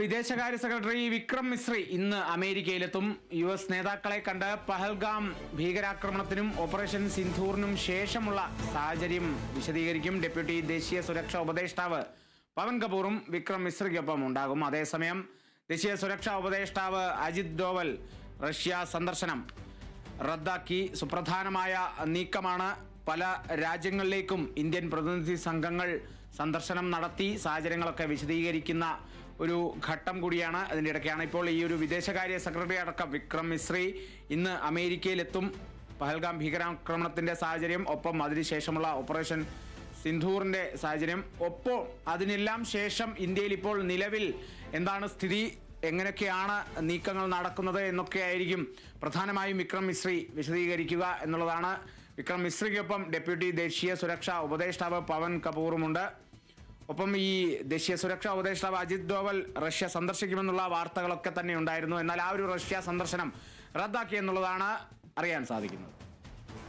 വിദേശകാര്യ സെക്രട്ടറി വിക്രം മിശ്രി ഇന്ന് അമേരിക്കയിലെത്തും. U S നേതാക്കളെ കണ്ട് പഹൽഗാം ഭീകരാക്രമണത്തിനും ഓപ്പറേഷൻ സിന്ധൂറിനും ശേഷമുള്ള സാഹചര്യം വിശദീകരിക്കും ഡെപ്യൂട്ടി ദേശീയ സുരക്ഷാ ഉപദേഷ്ടാവ് പവൻ കപൂറും വിക്രം മിശ്രിക്കൊപ്പം ഉണ്ടാകും. അതേസമയം ദേശീയ സുരക്ഷാ ഉപദേഷ്ടാവ് അജിത് ഡോവൽ റഷ്യ സന്ദർശനം റദ്ദാക്കി. സുപ്രധാനമായ നീക്കമാണ് പല രാജ്യങ്ങളിലേക്കും ഇന്ത്യൻ പ്രതിനിധി സംഘങ്ങൾ സന്ദർശനം നടത്തി സാഹചര്യങ്ങളൊക്കെ വിശദീകരിക്കുന്ന ഒരു ഘട്ടം കൂടിയാണ് അതിന്റെ ഇടയ്ക്കാണ്. ഇപ്പോൾ ഈ ഒരു വിദേശകാര്യ സെക്രട്ടറി അടക്കം വിക്രം മിശ്രി ഇന്ന് അമേരിക്കയിലെത്തും. പഹൽഗാം ഭീകരാക്രമണത്തിന്റെ സാഹചര്യം ഒപ്പം അതിനുശേഷമുള്ള ഓപ്പറേഷൻ സിന്ധൂറിന്റെ സാഹചര്യം. ഒപ്പം അതിനെല്ലാം ശേഷം ഇന്ത്യയിൽ ഇപ്പോൾ നിലവിൽ എന്താണ് സ്ഥിതി? എങ്ങനെയൊക്കെയാണ് നീക്കങ്ങൾ നടക്കുന്നത് എന്നൊക്കെ ആയിരിക്കും പ്രധാനമായും വിക്രം മിശ്രി വിശദീകരിക്കുക എന്നുള്ളതാണ് വിക്രം മിശ്രയ്ക്കൊപ്പം ഡെപ്യൂട്ടി ദേശീയ സുരക്ഷാ ഉപദേഷ്ടാവ് പവൻ കപൂറുമുണ്ട്. ഒപ്പം ഈ ദേശീയ സുരക്ഷാ ഉപദേഷ്ടാവ് അജിത് ഡോവൽ റഷ്യ സന്ദർശിക്കുമെന്നുള്ള വാർത്തകളൊക്കെ തന്നെ ഉണ്ടായിരുന്നു. എന്നാൽ ആ ഒരു റഷ്യ സന്ദർശനം റദ്ദാക്കി എന്നുള്ളതാണ് അറിയാൻ സാധിക്കുന്നത്.